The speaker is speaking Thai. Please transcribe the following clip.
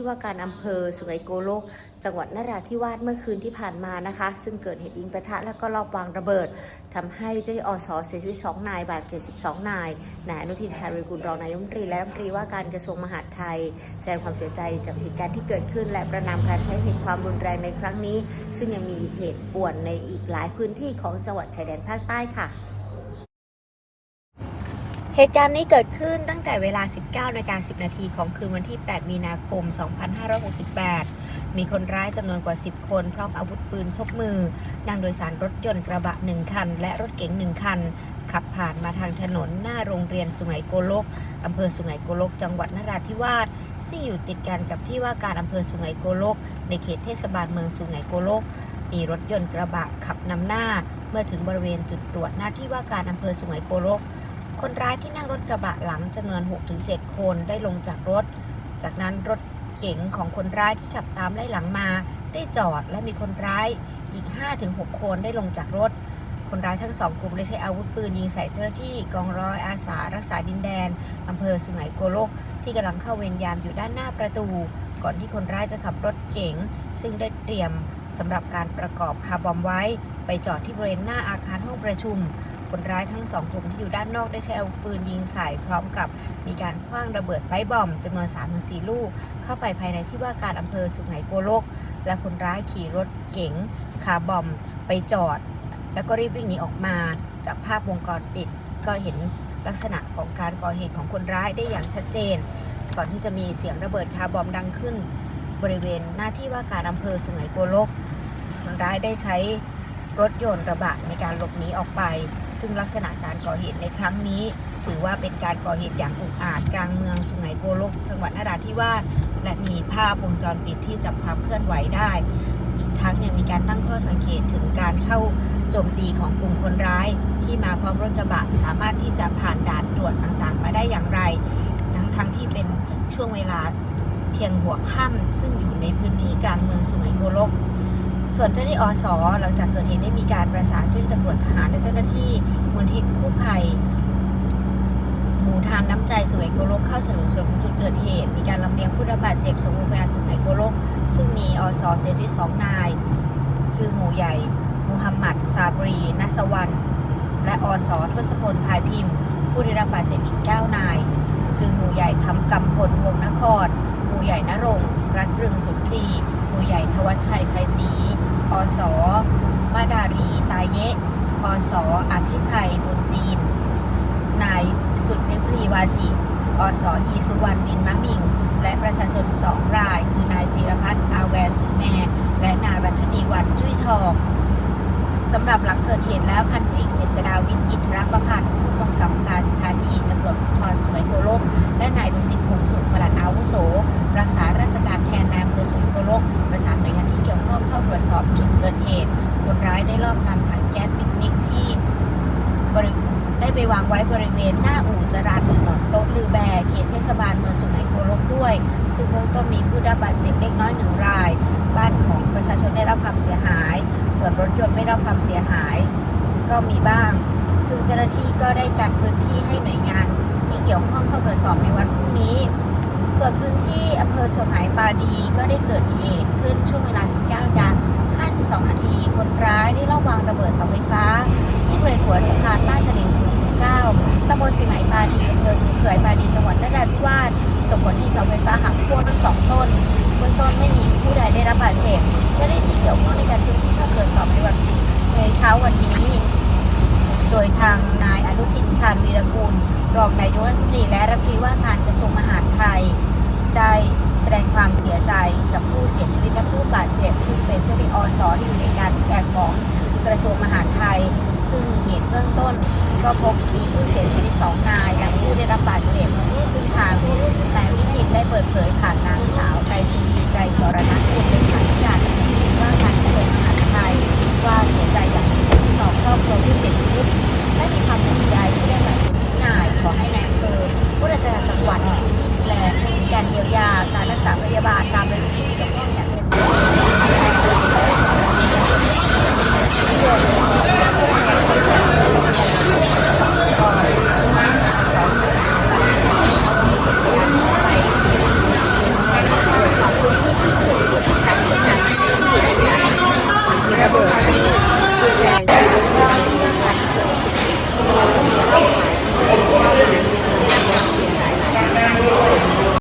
ที่ว่าการอำเภอสุไหงโกลก จังหวัดนราธิวาสเมื่อคืนที่ผ่านมานะคะ ซึ่งเกิดเหตุยิงประทะและก็รอบวางระเบิดทำให้เจ้าหน้าที่อสเสียชีวิต 2 นายบาดเจ็บ12 นายนายอนุทินชาญวิรุฬกุลรองนายมนตรีและรัฐมนตรีว่าการกระทรวงมหาดไทย แสดงความเสียใจกับเหตุการณ์ที่เกิดขึ้น และประนามการใช้เหตุความรุนแรงในครั้งนี้ ซึ่งยังมีเหตุป่วนในอีกหลายพื้นที่ของจังหวัดชายแดนภาคใต้ค่ะ เหตุการณ์นี้เกิดขึ้นตั้งแต่เวลา 19นาฬิกา10 นาทีของคืนวันที่ 8 มีนาคม 2568 มีคนร้ายจำนวนกว่า 10 คน พร้อมอาวุธปืนครบมือ นั่งโดยสารรถยนต์กระบะ 1 คัน และรถเก๋ง 1 คัน ขับผ่านมาทางถนนหน้าโรงเรียนสุไหงโกลกอำเภอสุไหงโกลก จังหวัดนราธิวาส ซึ่งอยู่ติดกันกับที่ว่าการอำเภอสุไหงโกลก ในเขตเทศบาลเมืองสุไหงโกลก มีรถยนต์กระบะขับนำหน้า เมื่อถึงบริเวณจุดตรวจหน้าที่ว่าการอำเภอสุไหงโกลก คนร้ายที่นั่งรถกระบะหลังจำนวน 6-7 คนได้ลงจากรถ จากนั้นรถเก๋งของคนร้ายที่ขับตามไล่หลังมา ได้จอดและมีคนร้ายอีก 5-6 คนได้ลงจากรถ คนร้ายทั้งสองกลุ่มได้ใช้อาวุธปืนยิงใส่เจ้าหน้าที่กองร้อยอาสารักษาดินแดนอำเภอสุไหงโกลก ที่กำลังเข้าเวรยามอยู่ด้านหน้าประตู ก่อนที่คนร้ายจะขับรถเก๋งซึ่งได้เตรียมสำหรับการประกอบคาร์บอมไว้ ไปจอดที่บริเวณหน้าอาคารห้องประชุม คนร้ายทั้งสองกลุ่มที่อยู่ด้านนอกได้ใช้อาวุธปืนยิงใส่พร้อมกับมีการคว้างระเบิดไป๊บอมจำนวน3-4ลูก เข้าไปภายในที่ว่าการอำเภอสุไหงโกลก และคนร้ายขี่รถเก๋งคาบอมไปจอด แล้วก็รีบวิ่งหนีออกมา จากภาพวงจรปิดก็เห็นลักษณะของการก่อเหตุของคนร้ายได้อย่างชัดเจน ก่อนที่จะมีเสียงระเบิดคาบอมดังขึ้น บริเวณหน้าที่ว่าการอำเภอสุไหงโกลกคนร้ายได้ใช้รถยนต์กระบะในการหลบหนีออกไป ซึ่งลักษณะการก่อเหตุในครั้งนี้ ถือว่าเป็นการก่อเหตุอย่างอุกอาจกลางเมืองสุไหงโกลก จังหวัดนราธิวาสและมีภาพวงจรปิดที่จับความเคลื่อนไหวได้ อีกทั้งยังมีการตั้งข้อสังเกตถึงการเข้าโจมตีของกลุ่มคนร้าย ที่มาพร้อมรถกระบะสามารถที่จะผ่านด่านตรวจต่างๆ มาได้อย่างไร ทั้งทั้งที่เป็นช่วงเวลาเพียงหัวค่ำซึ่งอยู่ในพื้นที่กลางเมืองสุไหงโกลก ส่วนเจ้าหน้าที่อสหลังจากเกิดเหตุได้มีการประสานเจ้าหน้าที่ตำรวจทหารและเจ้าหน้าที่มูลที่กู้ภัยหมู่ทานน้ำใจสุไหงโกลกเข้าฉลุส่วนจุดเกิดเหตุ มีการลำเลียงผู้รับบาดเจ็บส่งโรงพยาบาลสุไหงโกลกซึ่งมีอสเสียชีวิตสองนาย คือหมู่ใหญ่มูฮัมหมัดซาบรีนัสวรรณและอสทศพลภายพิมพ์ ผู้ได้รับบาดเจ็บอีกเก้านาย คือหมู่ใหญ่ทำกำพลวงนคร หมู่ใหญ่นรงรัฐเรืองสุนทรีหมู่ใหญ่ทวัชชัยชัยศรี อสมาดารีตาเยะอสอภิชัยบุญจีน นายสุดริพลีวาจิอสอีสุวรรณบินมะมิง และประชาชนสองราย คือนายจิรพัฒน์อาแวร์สือแม่ และนายรัชนีวันจุ้ยทองสำหรับหลังเกิดเหตุแล้วพันเอกเจษดาวินอินทรประพันธ์ผู้กำกับการสถานีตำรวจภูธรสวยโกลก และนายดุสิตคงสุขปลัดอาวุโส รักษาราชการแทนนายอำเภอสวยโกลกประสานหน่วย ข้องเข้าตรวจสอบจุดเกิดเหตุ คนร้ายได้ลอบนำถังแก๊สปิกนิกที่ได้ไปวางไว้บริเวณหน้าอู่จราจรถนนโต๊ะลือแบเขตเทศบาลเมืองสุไหงโกลกด้วย ซึ่งเบื้องต้นมีผู้ได้รับบาดเจ็บเล็กน้อยหนึ่งราย บ้านของประชาชนได้รับความเสียหาย ส่วนรถยนต์ไม่ได้รับความเสียหายก็มีบ้าง ซึ่งเจ้าหน้าที่ก็ได้กันพื้นที่ให้หน่วยงานที่เกี่ยวข้องเข้าตรวจสอบในวันพรุ่งนี้ ส่วนพื้นที่อำเภอสงไหปาดีก็ได้เกิดเหตุขึ้นช่วงเวลา 19นาฬิกา52 นาที คนร้ายได้ลอบวางระเบิดเสาไฟฟ้า ที่บริเวณหัวสะพานลาดตลิ่ง0 9ตำบลสุไหงปาดีอำเภอสุเขือยปาดีจังหวัดนราธิวาสส่งผลให้เสาไฟฟ้าหักโค่นทั้งสองต้นเบื้องต้นไม่มีผู้ใดได้รับบาดเจ็บเจ้าหน้าที่เกี่ยวข้องในการพื้นที่เข้าตรวจสอบในวันในเช้าวันนี้ โดยทางนายอนุทิน ชาญวีรกุลรองนายกรัฐมนตรีและรัฐมนตรีว่าการกระทรวงมหาดไทย ได้แสดงความเสียใจกับผู้เสียชีวิตและผู้บาดเจ็บ ซึ่งเป็นเจ้าหน้าที่อสที่อยู่ในการดูแลของกระทรวงมหาดไทย ซึ่งเหตุเบื้องต้นก็พบมีผู้เสียชีวิตสองนายและผู้ได้รับบาดเจ็บซึ่งทางนายวิทินได้เปิดเผยผ่าน การรักษาพยาบาลตามระบียบที่